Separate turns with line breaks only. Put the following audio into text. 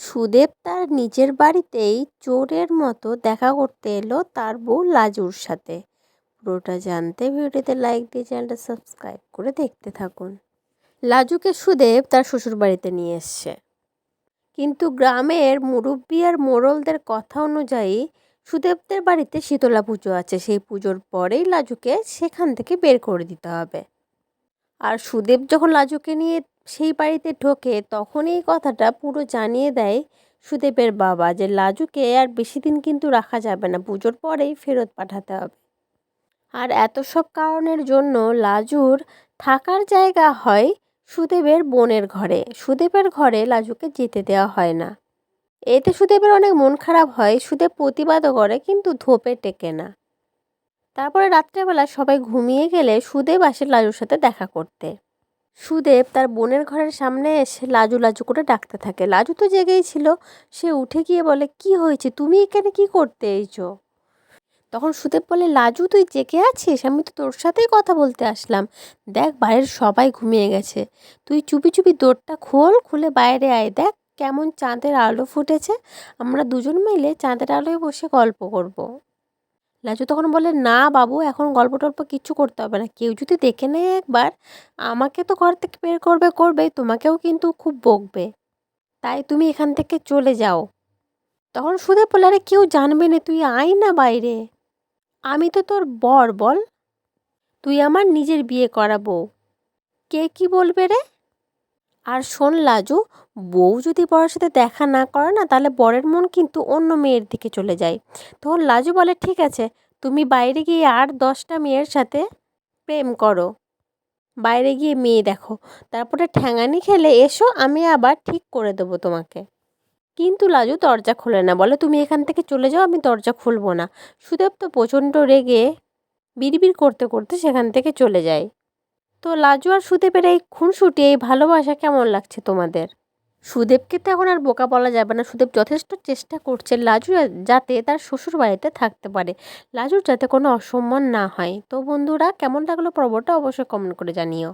সুদেব তার নিজের বাড়িতেই চোরের মতো দেখা করতে এলো তার বউ লাজুর সাথে। পুরোটা জানতে ভিডিওতে লাইক দিয়ে চ্যানেলটা সাবস্ক্রাইব করে দেখতে থাকুন। লাজুকে সুদেব তার শ্বশুর বাড়িতে নিয়ে এসছে। কিন্তু গ্রামের মুরব্বী আর মোড়লদের কথা অনুযায়ী সুদেবদের বাড়িতে শীতলা পুজো আছে। সেই পুজোর পরেই লাজুকে সেখান থেকে বের করে দিতে হবে। আর সুদেব যখন লাজুকে নিয়ে সেই বাড়িতে ঢোকে তখন এই কথাটা পুরো জানিয়ে দেয় সুদেবের বাবা যে লাজুকে আর বেশি দিন কিন্তু রাখা যাবে না, পুজোর পরেই ফেরত পাঠাতে হবে। আর এত সব কারণের জন্য লাজুর থাকার জায়গা হয় সুদেবের বোনের ঘরে। সুদেবের ঘরে লাজুকে যেতে দেওয়া হয় না। এতে সুদেবের অনেক মন খারাপ হয়, সুদেব প্রতিবাদও করে কিন্তু ধোপে টেকে না। তারপরে রাত্রেবেলা সবাই ঘুমিয়ে গেলে সুদেব আসে লাজুর সাথে দেখা করতে। সুদেব তার বোনের ঘরের সামনে এসে লাজু লাজু করে ডাকতে থাকে। লাজু তো জেগেই ছিল। সে উঠে গিয়ে বলে, কি হয়েছে? তুমি এখানে কি করতে এইছো তখন সুদেব বলে, লাজু, তুই জেগে আছিস? আমি তো তোর সাথেই কথা বলতে আসলাম। দেখ, বাইরের সবাই ঘুমিয়ে গেছে। তুই চুপি চুপি দোরটা খোল, খুলে বাইরে আয়। দেখ, কেমন চাঁদের আলো ফুটেছে। আমরা দুজন মিলে চাঁদের আলোয় বসে গল্প করব। লাজু তখন বলে, না বাবু, এখন গল্প টল্প কিচ্ছু করতে হবে না। কেউ যদি দেখে নেয় একবার, আমাকে তো ঘর থেকে বের করবে করবে তোমাকেও কিন্তু খুব বকবে। তাই তুমি এখান থেকে চলে যাও। তখন সুদে বলে, আরে, কেউ জানবে না, তুই আয় না বাইরে। আমি তো তোর বর, বল। তুই আমার নিজের বিয়ে করাবো কে কি বলবে রে? আর শোন লাজু, বউ যদি বরের সাথে দেখা না করে না, তাহলে বরের মন কিন্তু অন্য মেয়ের দিকে চলে যায়। তখন লাজু বলে, ঠিক আছে, তুমি বাইরে গিয়ে আর দশটা মেয়ের সাথে প্রেম করো। বাইরে গিয়ে মেয়ে দেখো। তারপরে ঠ্যাঙানি খেলে এসো, আমি আবার ঠিক করে দেবো তোমাকে। কিন্তু লাজু দরজা খোলে না। বলে, তুমি এখান থেকে চলে যাও, আমি দরজা খুলবো না। সুদেব তো প্রচণ্ড রেগে বিড়বিড় করতে করতে সেখান থেকে চলে যায়। তো লাজু আর সুদেবের এই খুনসুটি, এই ভালোবাসা কেমন লাগছে তোমাদের? সুদেবকে তো এখন আর বোকা বলা যাবে না। সুদেব যথেষ্ট চেষ্টা করছে লাজু যাতে তার শ্বশুর বাড়িতে থাকতে পারে। লাজুর যাতে কোনো অসম্মান না হয়। তো বন্ধুরা, কেমন লাগল পর্বটা অবশ্যই কমেন্ট করে জানিও।